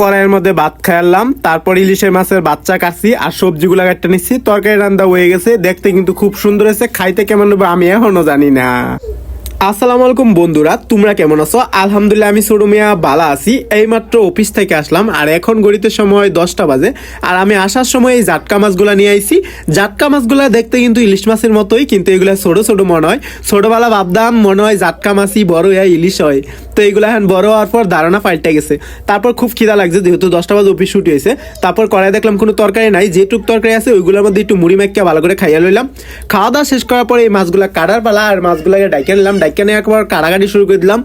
কড়াইয়ের মধ্যে ভাত খাইলাম তারপর ইলিশের মাছের বাচ্চা কাটছি আর সবজিগুলো কাটতে নিচ্ছি তরকারি রান্না হয়ে গেছে। দেখতে কিন্তু খুব সুন্দর হয়েছে। খাইতে কেমন হবে আমি এখনও জানি না। আসসালামু আলাইকুম বন্ধুরা, তোমরা কেমন আছো? আলহামদুলিল্লাহ, আমি সরুমিয়া, বালা আছি। এইমাত্র অফিস থেকে আসলাম, আর এখন গড়িতে সময় দশটা বাজে। আর আমি আসার সময় এই জাটকা মাছগুলা নিয়ে আইছি। জাটকা মাছগুলা দেখতে কিন্তু ইলিশ মাছের মতোই, কিন্তু এগুলা ছোট ছোট মনে হয়। ছোটবেলা ভাবতাম মনে হয় জাটকা মাছই বড় হয় ইলিশ হয়। তো এগুলা এখন বড় হওয়ার পর ধারণা পাল্টে গেছে। তারপর খুব খিদা লাগছে, যেহেতু দশটা বাজে অফিস ছুটি হয়েছে। তারপর কড়াই দেখলাম কোনো তরকারি নাই। যেটুক তরকারি আছে, ওইগুলোর মধ্যে একটু মুড়ি মেখে ভালো করে খাইয়া লইলাম। খাওয়া দাওয়া শেষ করার পরে এই মাছগুলা কাটার পালা, আর মাছগুলাকে ডাইকে নিলাম, ডাইকে নিয়ে একবার কাটাকাটি শুরু করে দিলাম।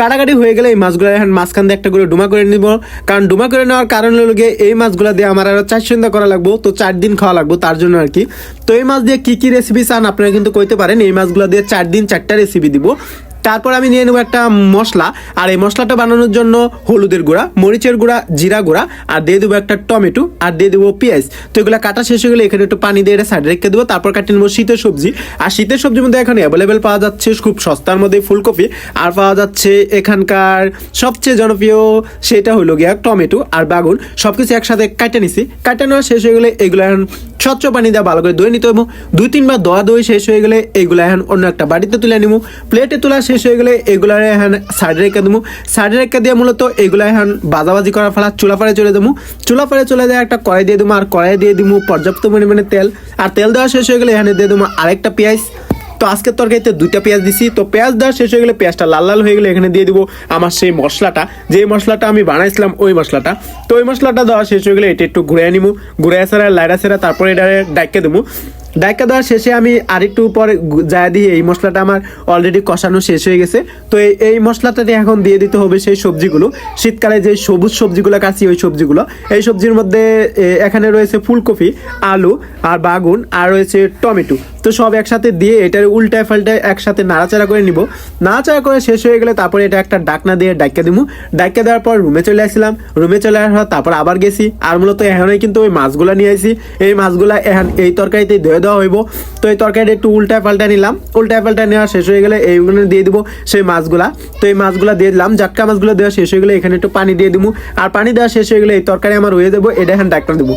কাটাকাটি হয়ে গেলে এই মাছগুলো এখন মাঝখান দিয়ে একটা করে ডুমা করে নিব। কারণ ডুমা করে নেওয়ার কারণ হলো গিয়ে এই মাছগুলো দিয়ে আমার আরও চার সন্ধ্যা করা লাগবো, তো চার দিন খাওয়া লাগবো তার জন্য আর কি। তো এই মাছ দিয়ে কী কী রেসিপি চান আপনারা কিন্তু কইতে পারেন। এই মাছগুলো দিয়ে চার দিন চারটা রেসিপি দিব। তারপর আমি নিয়ে নেব একটা মশলা, আর এই মশলাটা বানানোর জন্য হলুদের গুঁড়া, মরিচের গুঁড়া, জিরা গুঁড়া, আর দিয়ে দেবো একটা টমেটো, আর দিয়ে দেবো পেঁয়াজ। তো এগুলো কাটা শেষ হয়ে গেলে এখানে একটু পানি দিয়ে এটা সাইডে রেখে দেবো, তারপর কাটিয়ে নেব শীতের সবজি। আর শীতের সবজির মধ্যে এখন অ্যাভেলেবেল পাওয়া যাচ্ছে খুব সস্তার মধ্যে ফুলকপি, আর পাওয়া যাচ্ছে এখানকার সবচেয়ে জনপ্রিয় সেটা হলো গিয়া টমেটো আর বাগুন। সব কিছু একসাথে কাটে নিছি। কাটে নেওয়া শেষ হয়ে গেলে এগুলো এখন স্বচ্ছ পানি দিয়ে ভালো করে ধুয়ে নিতে হবে দুই তিনবার দোয়া দই শেষ হয়ে গেলে এগুলো এখন অন্য একটা বাড়িতে তুলে নিব। প্লেটে তোলা শেষ হয়ে গেলে এগুলো এখন সাইডে রেখে দেবো। সাইডে রেখে দিয়ে মূলত এগুলো এখন বাজাবাজি করার ফেলা চুলা পাড়ে চলে দেবো। চুলা পাড়ে চলে যায় একটা কড়াই দিয়ে দেবো আর কড়াই দিয়ে দিব পর্যাপ্ত পরিমাণে তেল। আর তেল দেওয়া শেষ হয়ে গেলে এখানে দিয়ে দেবো আরেকটা পেঁয়াজ। তো আজকের তরকারিতে দুইটা পেঁয়াজ দিছি। তো পেঁয়াজ দেওয়া শেষ হয়ে গেলে পেঁয়াজটা লাল লাল হয়ে গেলে এখানে দিয়ে দিব আমার সেই মশলাটা। যে মশলাটা আমি বানাইছিলাম ওই মশলাটা। তো ওই মশলাটা দেওয়া শেষ হয়ে গেলে এটা একটু ঘুরে নিবো। ঘুরে সেরা লাইরা সেরা, তারপরে এটা ডাইকে দেবো। ডাইকা দেওয়ার শেষে আমি আরেকটু পরে যায় দিয়ে এই মশলাটা আমার অলরেডি কষানো শেষ হয়ে গেছে। তো এই মশলাটাতে এখন দিয়ে দিতে হবে সেই সবজিগুলো। শীতকালে যে সবুজ সবজিগুলো কাছি ওই সবজিগুলো। এই সবজির মধ্যে এখানে রয়েছে ফুলকপি, আলু আর বাগুন, আর রয়েছে টমেটো। তো সব একসাথে দিয়ে এটার উল্টায় ফাল্টায় একসাথে নাড়াচাড়া করে নিব। নাড়াচাড়া করে শেষ হয়ে গেলে তারপরে এটা একটা ডাকনা দিয়ে ডাইকা দিব ডাইকা দেওয়ার পর রুমে চলে আসলাম। রুমে চলে আসার পর তারপর আবার গেছি। আর মূলত এখানেই কিন্তু ওই মাছগুলো নিয়ে আসি এই মাছগুলা এখন এই তরকারিতে ধুয়ে দেওয়া হইব। তো এই তরকারিটা একটু উল্টায় পাল্টা নিলাম। উল্টায় পাল্টা নেওয়া শেষ হয়ে গেলে এইগুলো দিয়ে দিব সেই মাছগুলা। তো এই মাছগুলো দিয়ে দিলাম। জাটকা মাছগুলো দেওয়া শেষ হয়ে গেলে এখানে একটু পানি দিয়ে দিব আর পানি দেওয়া শেষ হয়ে গেলে এই তরকারি আমার হয়ে দেবো এটা এখন ডাক্তার দেবো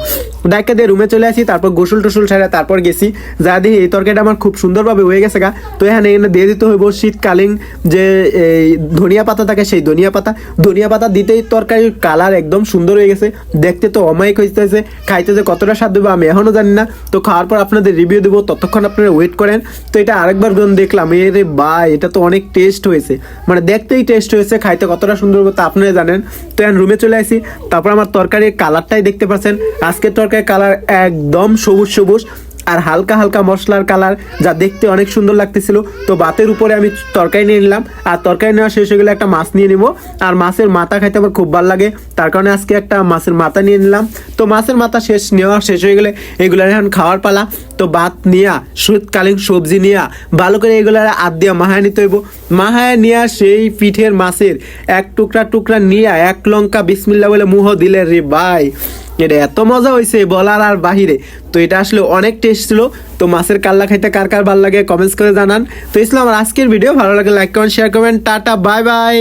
ডাক্তার দিয়ে রুমে চলে আসি। তারপর গোসল টোসল সারা তারপর গেছি। যা দিয়ে এই তরকারিটা আমার খুব সুন্দরভাবে হয়ে গেছে গা। তো এখানে এখানে দিয়ে দিতে হইব শীতকালীন যে এই ধনিয়া পাতা থাকে সেই ধনিয়া পাতা। ধনিয়া পাতা দিতেই তরকারির কালার একদম সুন্দর হয়ে গেছে। দেখতে তো অমায়িক হইতেছে, খাইতে যে কতটা স্বাদ দেবো আমি এখনও জানি না। তো খাওয়ার পর আপনাদের রিভিউ দেবো, ততক্ষণ আপনারা ওয়েট করেন। তো এটা আরেকবার যখন দেখলাম, এরে বা এটা তো অনেক টেস্ট হয়েছে। মানে দেখতেই টেস্ট হয়েছে, খাইতে কতটা সুন্দর হবে তা আপনারা জানেন। তো এখন রুমে চলে আসি। তারপর আমার তরকারির কালারটাই দেখতে পাচ্ছেন। আজকের তরকারির কালার একদম সবুজ সবুজ সবুজ আর হালকা হালকা মশলার কালার যা দেখতে অনেক সুন্দর লাগতেছিল। তো ভাতের উপরে আমি তরকারি নিয়ে নিলাম। আর তরকারি নেওয়া শেষ হয়ে গেলে একটা মাছ নিয়ে নিব। আর মাছের মাথা খাইতে আমার খুব ভালো লাগে। তার কারণে আজকে একটা মাছের মাথা নিয়ে নিলাম। তো মাছের মাথা শেষ, নেওয়া শেষ হয়ে গেলে এগুলো এখন খাওয়ার পালা। তো ভাত নিয়া শীতকালীন সবজি নিয়া, ভালো করে এগুলো আদ দিয়া মাহায় নিতে হইব। মাহায় নিয়া সেই পিঠের মাছের এক টুকরা টুকরা নিয়া এক লঙ্কা বিসমিল্লা বলে মুহ দিলে রে ভাই। এটা এত মজা হয়েছে বলার আর বাহিরে। তো এটা আসলে অনেক টেস্ট ছিল। তো মাছের কাল্লা খাইতে কার কার ভালো লাগে কমেন্টস করে জানান। তো ইসলাম আজকের ভিডিও ভালো লাগে লাইক কমেন্ট শেয়ার করবেন টাটা বাই বাই